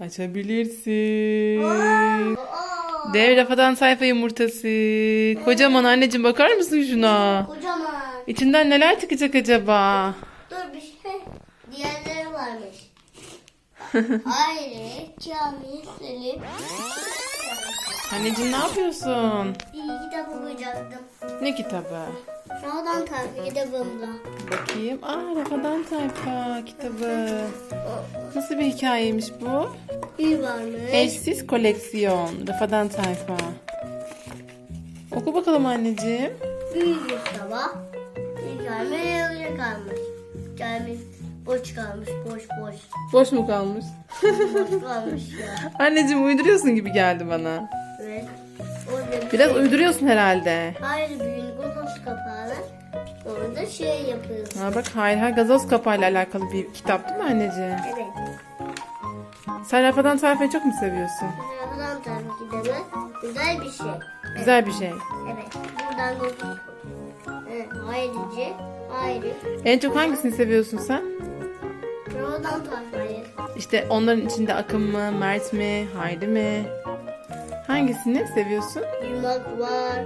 Açabilirsin. Dev rafadan sayfa yumurtası. Kocaman anneciğim bakar mısın şuna? kocaman. İçinden neler çıkacak acaba? Dur bir şey. Diğerleri varmış. Ayrı, Kamil, Selim. Anneciğim ne yapıyorsun? Bir kitap okuyacaktım. Ne kitabı? Sıradan tarifi kitabımda. Bakayım. Aa rafadan sayfa kitabı. Nasıl bir hikayeymiş bu? Bir varmış. Eşsiz koleksiyon. Rafadan sayfa. Oku bakalım anneciğim. Büyük sabah. Kamil öyle kalmış. Kamil boş kalmış, boş boş. Boş mu kalmış? Boş kalmış ya. Anneciğim uyduruyorsun gibi geldi bana. Evet. Biraz şey- uyduruyorsun herhalde. Ayrı büyük gazoz kapağını orada şey yapıyoruz. Ha bak hayır hayır gazoz kapağıyla alakalı bir kitap değil mi anneciğim? Evet. Sen rafadan sayfayı çok mu seviyorsun? Sıradan tarifi kitabı güzel bir şey. Güzel bir şey. Evet. Buradan Evet. Ayrıcı. Ayrı. En çok hangisini seviyorsun sen? Sıradan tarifi. İşte onların içinde Akın mı, Mert mi, Hayri mi? Hangisini seviyorsun? Yumak var.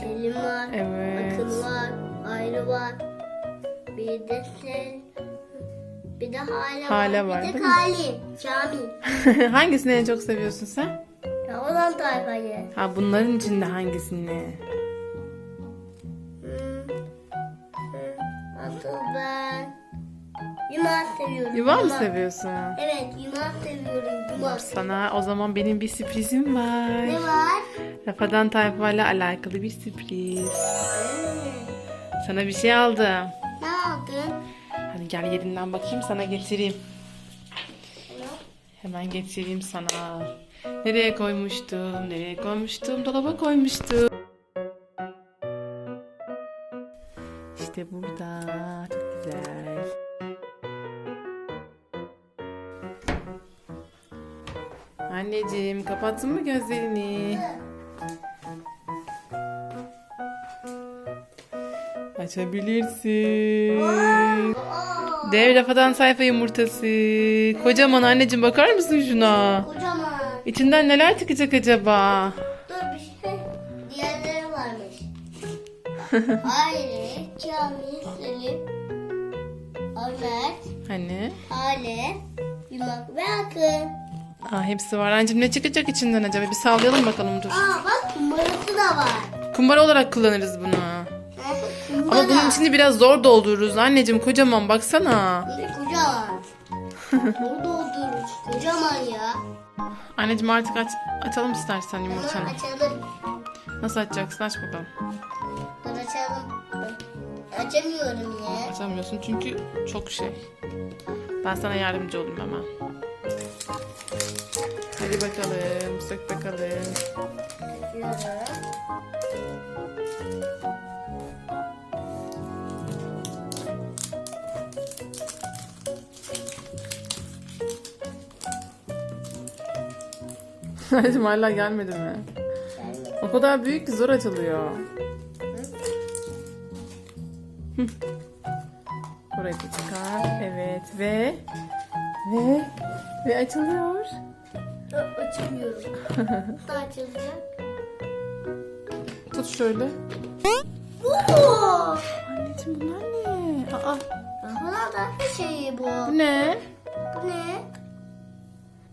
Selim var. Evet. Akın var. Ayrı var. Bir de sen. Bir de Hale, Hale var, Bir de? Kalim. Kamil. hangisini en çok seviyorsun sen? Sıradan tarifi. Ha bunların içinde hangisini? Hmm. Hmm. Asıl ben yumak seviyorum. Yuva mı seviyorsun? Evet yumak seviyorum. Yumak. Sana o zaman benim bir sürprizim var. Ne var? Rafadan tayfayla alakalı bir sürpriz. Sana bir şey aldım. Ne aldın? Hadi gel yerinden bakayım sana getireyim. Hemen getireyim sana. Nereye koymuştum? Nereye koymuştum? Dolaba koymuştum. İşte burada. Çok güzel. Anneciğim kapattın mı gözlerini? Açabilirsin. Dev rafadan sayfa yumurtası. Kocaman anneciğim bakar mısın şuna? kocaman. İçinden neler çıkacak acaba? Dur bir şey. Diğerleri varmış. Ayrı, Kamil, Selim, Ömer, Hani? Hale, Yumak ve Akın. Aa, hepsi var. Anneciğim ne çıkacak içinden acaba? Bir sallayalım bakalım dur. Aa bak kumbarası da var. Kumbara olarak kullanırız bunu. Ama bunun içini biraz zor doldururuz. Anneciğim kocaman baksana. Bir kocaman. Burada oturmuş. Kocaman ya. Anneciğim artık aç, açalım istersen yumurtanı. açalım. Nasıl açacaksın? Aç bakalım. Dur açalım. Açamıyorum ya. Açamıyorsun çünkü çok şey. Ben sana yardımcı olayım hemen. Hadi bakalım. Sök bakalım. Açıyorum. Anneciğim hala gelmedi mi? O kadar büyük ki zor açılıyor. Burayı da çıkar. Evet ve ve ve açılıyor. Dur, Açamıyorum. Nasıl açılacak? Tut şöyle. Oo! Anneciğim bunlar ne? Aa, Bana da şey bu. bu ne? Bu ne?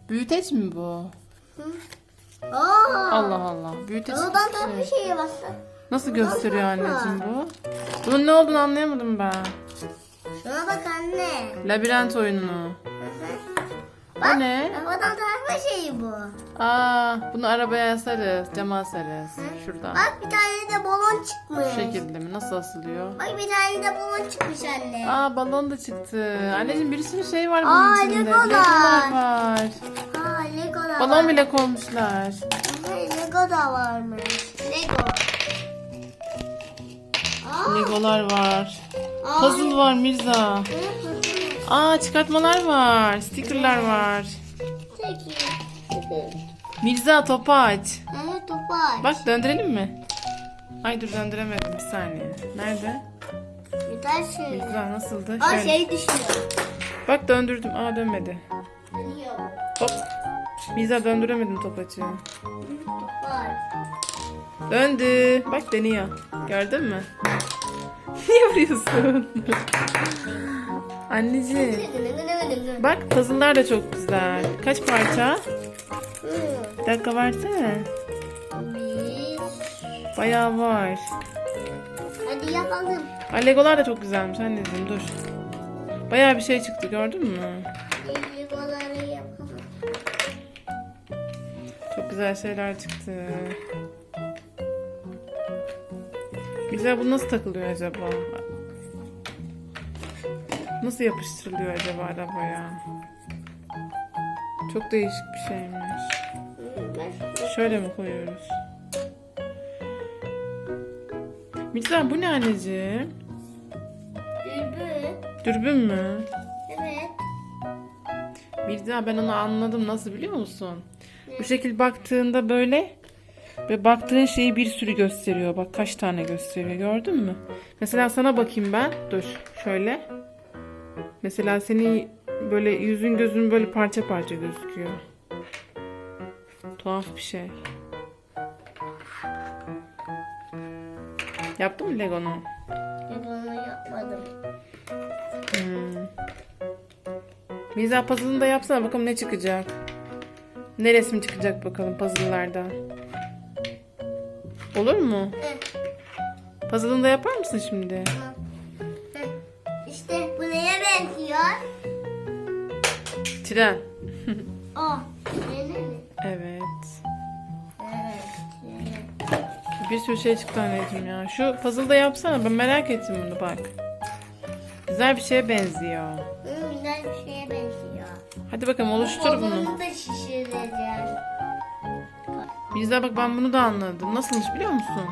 Büyüteç mi bu? Aa! Allah Allah. Bana gibi da bir şey. bastı. Nasıl gösteriyor anneciğim bu? Bunun ne olduğunu anlayamadım ben. Şuna bak anne. Labirent oyununu. Bak, Bu ne? Babadan tarafı şeyi bu. Aa, bunu arabaya asarız, cama asarız. Şuradan. Bak bir tane de balon çıkmış. Bu şekilde mi? Nasıl asılıyor? Bak bir tane de balon çıkmış anne. Aa balon da çıktı. Anneciğim bir sürü şey var Aa, bunun içinde. Legolar. Legolar var. Ha Lego da Balon var. bile koymuşlar. Aha, Lego da varmış. Lego. Aa, Legolar var. aa. Puzzle var Mirza. Aa çıkartmalar var. Stickerlar var. Mirza topu aç. Evet topu aç. Bak döndürelim mi? Ay dur döndüremedim bir saniye. Nerede? Güzel şey. Mirza nasıldı? Aa Şöyle. şey düşüyor. Bak döndürdüm. Aa dönmedi. Dönüyor. Hop. Mirza döndüremedim topaçı. Var. Döndü. Bak deniyor. Gördün mü? Niye vuruyorsun? Anneciğim. Bak puzzle'lar da çok güzel. Kaç parça? Bir dakika versene. Bayağı var. Hadi yapalım. Ay Legolar da çok güzelmiş anneciğim dur. Bayağı bir şey çıktı gördün mü? Legoları yapalım. Çok güzel şeyler çıktı. Güzel bu nasıl takılıyor acaba? Nasıl yapıştırılıyor acaba arabaya? Çok değişik bir şeymiş. Şöyle mi koyuyoruz? Mirza bu ne anneciğim? Dürbün. Dürbün mü? Evet. Mirza ben onu anladım. Nasıl biliyor musun? Bu şekil baktığında böyle ve baktığın şeyi bir sürü gösteriyor. Bak kaç tane gösteriyor. Gördün mü? Mesela sana bakayım ben. Dur şöyle. Mesela senin böyle yüzün gözün böyle parça parça gözüküyor. Tuhaf bir şey. Yaptın mı Lego'nu? Lego'nu yapmadım. Hmm. Mirza puzzle'ını da yapsana bakalım ne çıkacak. Ne resim çıkacak bakalım puzzle'lardan. Olur mu? Heh, Puzzle'ını da yapar mısın şimdi? tamam. Heh. İşte bu neye benziyor? Tren. O. Trene mi? Evet. Bir sürü şey çıktı anneciğim ya. Şu puzzle'da yapsana ben merak ettim bunu bak. Güzel bir şeye benziyor. Hı, güzel bir şeye benziyor. Hadi bakalım oluştur bunu. Kolunu da şişireceğiz. Mirza bak ben bunu da anladım. Nasılmış biliyor musun?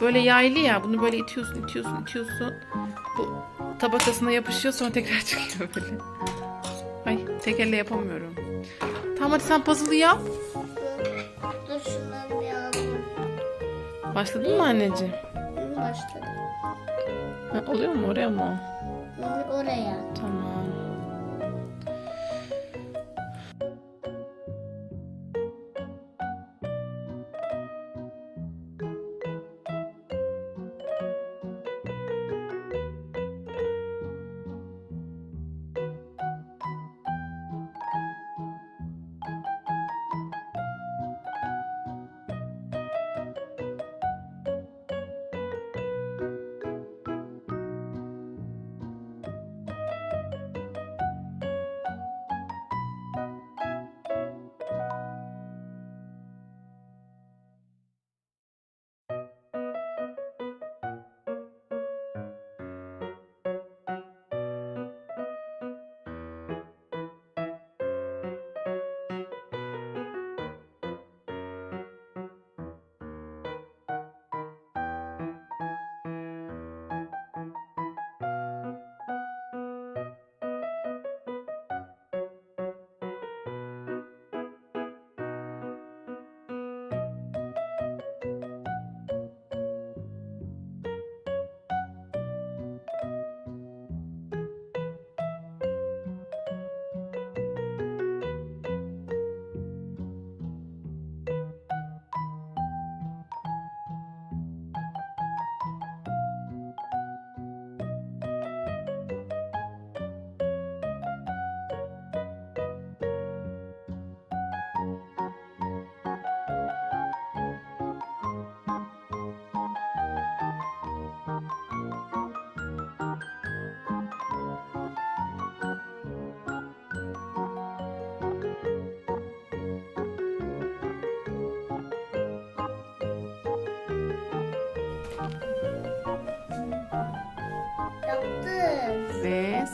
Böyle yaylı ya. Bunu böyle itiyorsun, itiyorsun, itiyorsun. Bu tabakasına yapışıyor sonra tekrar çıkıyor böyle. Ay tek elle yapamıyorum. Tamam hadi sen puzzle'ı yap. Dur şundan bir alayım. Başladın mı anneciğim? Başladım. Ha, oluyor mu oraya mı? Oraya. Tamam.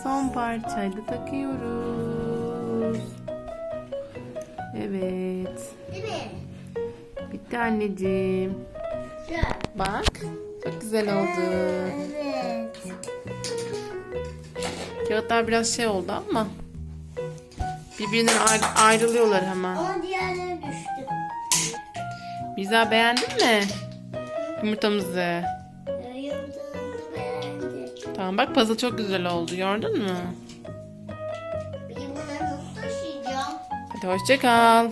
Son parçayı da takıyoruz. Evet. Bitti anneciğim. Bak. Çok güzel oldu. Evet. Kağıtlar biraz şey oldu ama. Birbirinden ayrı- ayrılıyorlar hemen. Ama diğerleri düştü. Mirza beğendin mi? Yumurtamızı. Tamam bak puzzle çok güzel oldu gördün mü? Bir bunları nasıl taşıyacağım? Hadi Hadi hoşça kal.